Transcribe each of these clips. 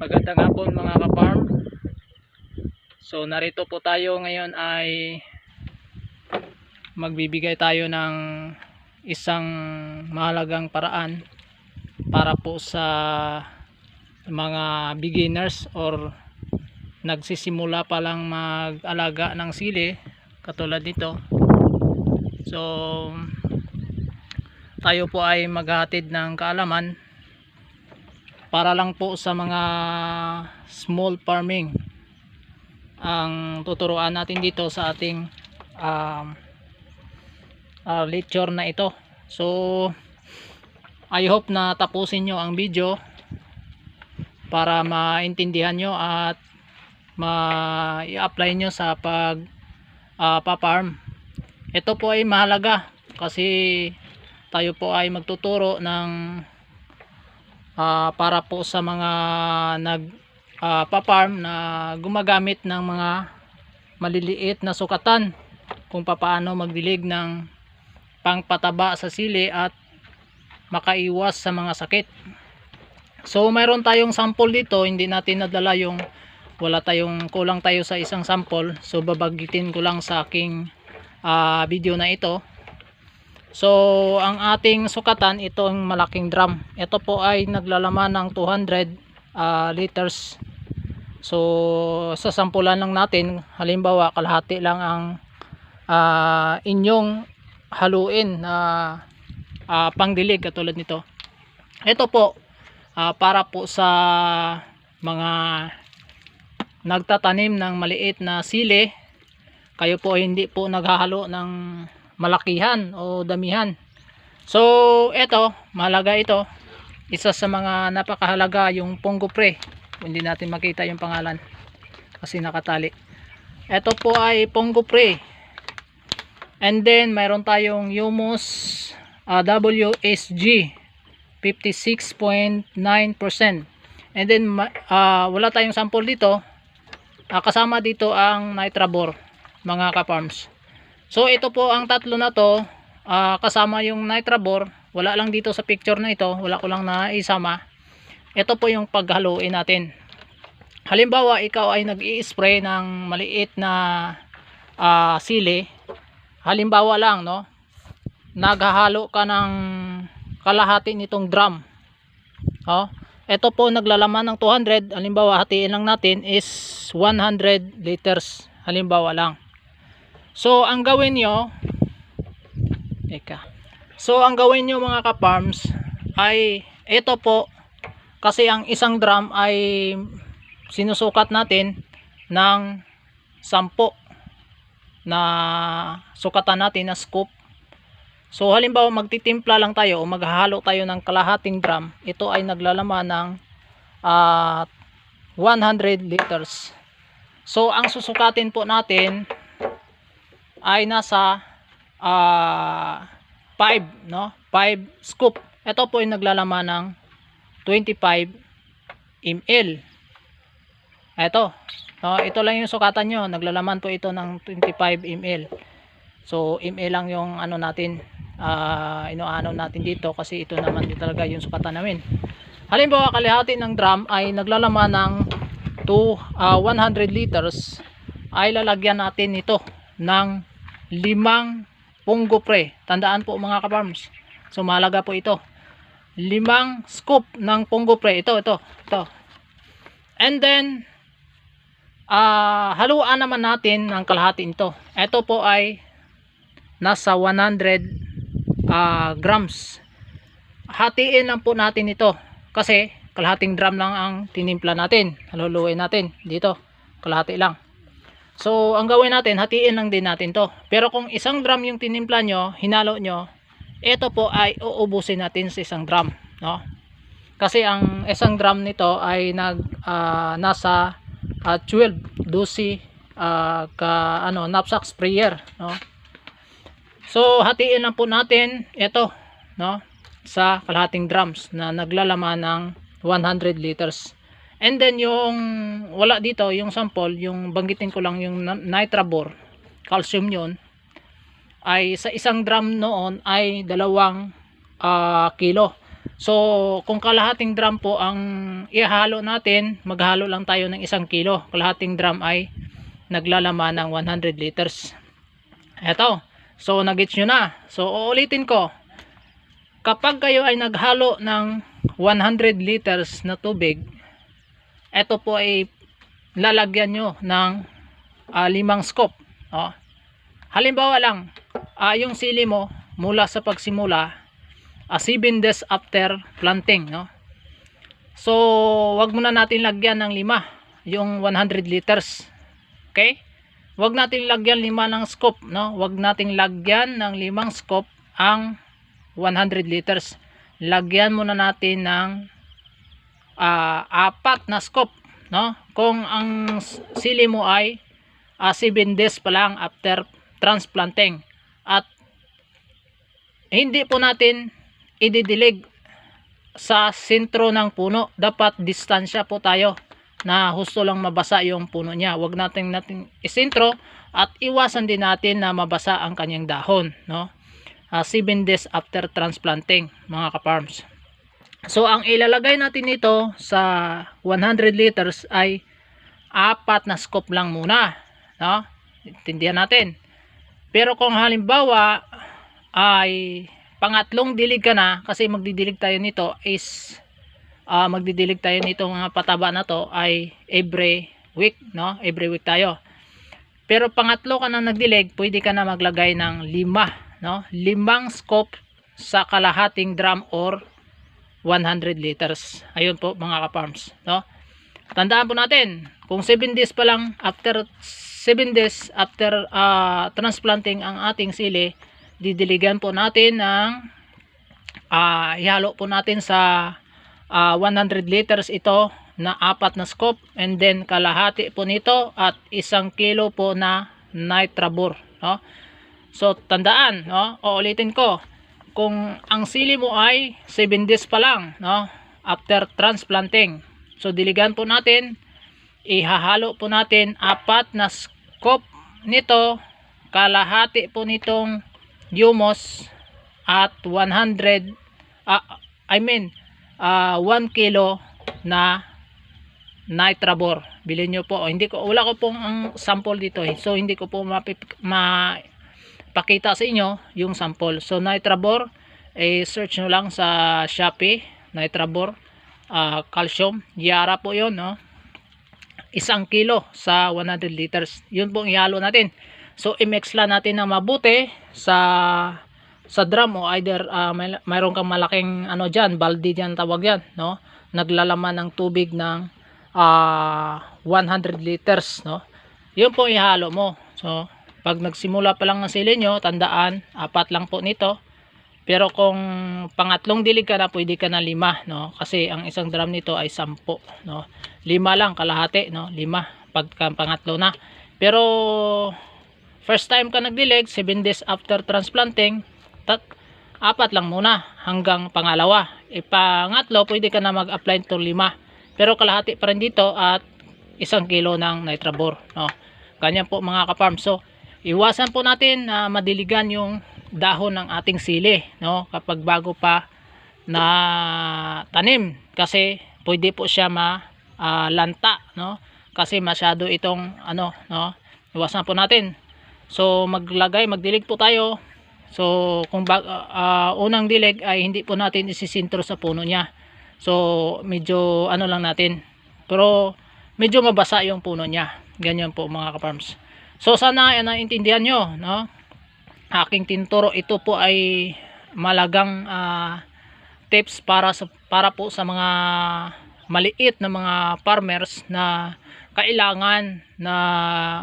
Magandang hapon mga ka-farm. So narito po tayo ngayon ay magbibigay tayo ng isang mahalagang paraan para po sa mga beginners or nagsisimula pa lang mag-alaga ng sili katulad nito. So tayo po ay maghatid ng kaalaman para lang po sa mga small farming ang tuturuan natin dito sa ating um, uh, lecture na ito. So I hope na tapusin nyo ang video para maintindihan nyo at ma-apply nyo sa pag uh, pa-farm. Ito po ay mahalaga kasi tayo po ay magtuturo ng ah, para po sa mga nag ah, pa-farm na gumagamit ng mga maliliit na sukatan kung papaano magdilig ng pangpataba sa sili at makaiwas sa mga sakit. So mayroon tayong sample dito, hindi natin nadala yung wala tayong kulang tayo sa isang sample. So babagitin ko lang sa aking ah, video na ito. So, ang ating sukatan, ito ang malaking drum. Ito po ay naglalaman ng 200 ah, liters. So, sa sampulan lang natin, halimbawa, kalahati lang ang ah, inyong haluin na ah, pangdilig katulad nito. Ito po, ah, para po sa mga nagtatanim ng maliit na sili, kayo po hindi po naghahalo ng malakihan o damihan. So, ito, mahalaga ito. Isa sa mga napakahalaga yung Pongo Pre. Hindi natin makita yung pangalan kasi nakatali. Ito po ay Pongo Pre. And then, mayroon tayong Humus uh, WSG 56.9%. And then, ah, wala tayong sample dito. Ah, kasama dito ang Nitrabor, mga ka-farms. So ito po ang tatlo na to. Ah, kasama yung nitrabor. Wala lang dito sa picture na ito. Wala ko lang na isama ito po yung paghaluin natin. Halimbawa ikaw ay nag spray ng maliit na ah, sili. Halimbawa lang no? Naghahalo ka ng kalahati nitong drum. Oh, ito po naglalaman ng 200 halimbawa hatiin lang natin is 100 liters. Halimbawa lang So, ang gawin nyo, eka. So, ang gawin nyo mga ka-farms ay ito po kasi ang isang drum ay sinusukat natin ng 10 na sukatan natin na scoop. So, halimbawa magtitimpla lang tayo o maghahalo tayo ng kalahating drum, ito ay naglalaman ng ah, 100 liters. So, ang susukatin po natin ay nasa ah 5 no? 5 scoop. Ito po ay naglalaman ng 25 ml ito no, ito lang yung sukatan nyo. Naglalaman po ito ng 25 ml so ml lang yung ano natin ah inoano natin dito kasi ito naman din talaga yung sukatan namin. Halimbawa kalahati ng drum ay naglalaman ng 2 ah, 100 liters ay lalagyan natin ito ng limang punggo pre. Tandaan po mga ka-farms. So mahalaga po ito. Limang scoop ng punggo pre. Ito, ito, ito. And then, ah haluan naman natin ng kalahati ito. Ito po ay nasa 100 ah, grams. Hatiin lang po natin ito. Kasi kalahating drum lang ang tinimpla natin. Haluluin natin dito. Kalahati lang. So, ang gawin natin, hatiin lang din natin to. Pero kung isang drum yung tinimpla nyo, hinalo nyo, ito po ay uubusin natin sa isang drum. No? Kasi ang isang drum nito ay nag, ah, nasa ah, 12, 12 ah, ka, ano, knapsack sprayer. No? So, hatiin lang po natin ito no? sa kalahating drums na naglalaman ng 100 liters. And then yung wala dito, yung sample, yung banggitin ko lang yung nitrabor, calcium yun, ay sa isang drum noon ay dalawang ah, kilo. So, kung kalahating drum po ang ihalo natin, maghalo lang tayo ng isang kilo. Kalahating drum ay naglalaman ng 100 liters. Eto. So, nagets nyo na. So, uulitin ko. Kapag kayo ay naghalo ng 100 liters na tubig, ito po ay lalagyan nyo ng ah, limang scoop. Oh. Halimbawa lang, ah, yung sili mo mula sa pagsimula, uh, 7 days after planting. No? So, wag muna natin lagyan ng lima, yung 100 liters. Okay? Wag natin lagyan lima ng scoop. No? Wag natin lagyan ng limang scoop ang 100 liters. Lagyan muna natin ng ah, apat na scoop. No? Kung ang sili mo ay ah, 7 days pa lang after transplanting. At hindi po natin ididilig sa sentro ng puno. Dapat distansya po tayo na husto lang mabasa yung puno niya. Huwag natin natin isentro at iwasan din natin na mabasa ang kanyang dahon. No? 7 days after transplanting mga ka-farms. So ang ilalagay natin nito sa 100 liters ay apat na scoop lang muna. No? Intindihan natin. Pero kung halimbawa ay pangatlong dilig ka na kasi magdidilig tayo nito is ah, magdidilig tayo nito mga pataba na to ay every week no every week tayo pero pangatlo ka na nagdilig pwede ka na maglagay ng lima no limang scoop sa kalahating drum or 100 liters. Ayun po mga ka-farms no? Tandaan po natin kung 7 days pa lang after 7 days after ah, transplanting ang ating sili didiligan po natin ng ah ihalo po natin sa ah, 100 liters ito na apat na scoop and then kalahati po nito at isang kilo po na nitrabur no? So tandaan no? Uulitin ko kung ang sili mo ay 7 days pa lang no? After transplanting. So diligan po natin. Ihahalo po natin apat na scoop nito kalahati po nitong humus at 100 ah, I mean ah, 1 kilo na nitrabor. Bilhin nyo po. Hindi ko wala ko pong ang sample dito eh. so hindi ko po mapip, mapakita sa inyo yung sample. So nitrabor eh search nyo lang sa Shopee nitrabor ah, calcium. Yara po yon no? Isang kilo sa 100 liters. Yun po ihalo natin. So i-mix lang natin na mabuti sa sa drum o either ah, may, mayroon kang malaking ano diyan balde diyan tawag yan no? Naglalaman ng tubig ng ah, 100 liters no? Yun po ihalo mo. So pag nagsimula pa lang ng sili tandaan apat lang po nito pero kung pangatlong dilig ka na, pwede ka na lima, no? Kasi ang isang drum nito ay sampo, no? Lima lang, kalahati, no? Lima, pagka pangatlo na. Pero, first time ka nagdilig, 7 days after transplanting, tat, apat lang muna, hanggang pangalawa. E pwede ka na mag-apply to lima. Pero kalahati pa rin dito at isang kilo ng nitrabor, no? Ganyan po mga ka-farm. So, iwasan po natin na madiligan yung dahon ng ating sili no? Kapag bago pa na tanim kasi pwede po siya ma ah, lanta no? Kasi masyado itong ano no? Iwasan po natin. So maglagay magdilig po tayo. So kung bag, ah, unang dilig ay hindi po natin isisintro sa puno niya. So medyo ano lang natin. Pero medyo mabasa yung puno niya. Ganyan po mga ka-farms so sana eh, naintindihan nyo no? Aking tinturo ito po ay malagang ah, tips para sa para po sa mga maliit na mga farmers na kailangan na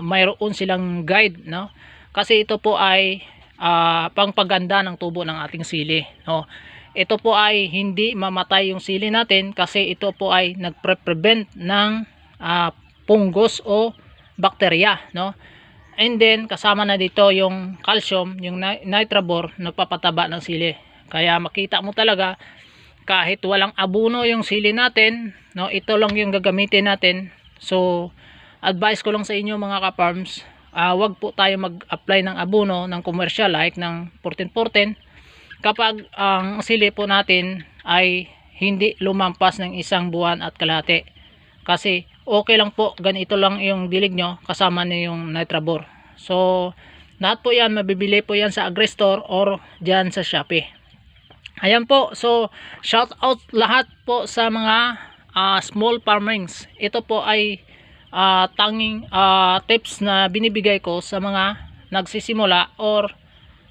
mayroon silang guide no? Kasi ito po ay ah, pangpaganda ng tubo ng ating sili no? Ito po ay hindi mamatay yung sili natin kasi ito po ay nagpre-prevent ng ah, fungus o bakterya no And then, kasama na dito yung calcium, yung ni- nitrabor, nagpapataba ng sili. Kaya makita mo talaga, kahit walang abuno yung sili natin, no, ito lang yung gagamitin natin. So, advice ko lang sa inyo mga ka-farms, ah, wag po tayo mag-apply ng abuno ng commercial like ng 1414 kapag ang sili po natin ay hindi lumampas ng isang buwan at kalahati. Kasi okay lang po, ganito lang yung dilig nyo kasama na yung nitrabor. So, lahat po yan, mabibili po yan sa Agristore or dyan sa Shopee. Ayan po, so shout out lahat po sa mga ah, small farmings. Ito po ay ah, tanging ah, tips na binibigay ko sa mga nagsisimula or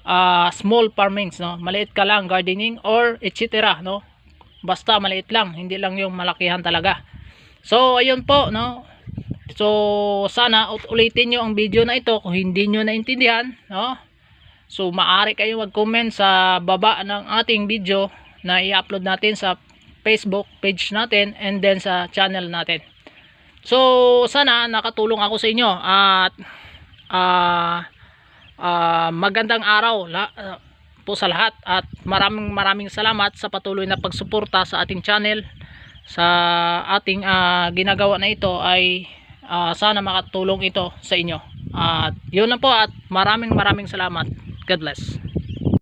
ah, small farmings, no? Maliit ka lang gardening or etc. no? Basta maliit lang, hindi lang yung malakihan talaga. So, ayun po, no? So, sana ulitin nyo ang video na ito kung hindi nyo naintindihan, no? So, maaari kayo mag-comment sa baba ng ating video na i-upload natin sa Facebook page natin and then sa channel natin. So, sana nakatulong ako sa inyo at ah ah, magandang araw la, ah, po sa lahat at maraming maraming salamat sa patuloy na pagsuporta sa ating channel sa ating ah, ginagawa na ito ay ah, sana makatulong ito sa inyo. At yun lang po at maraming maraming salamat. God bless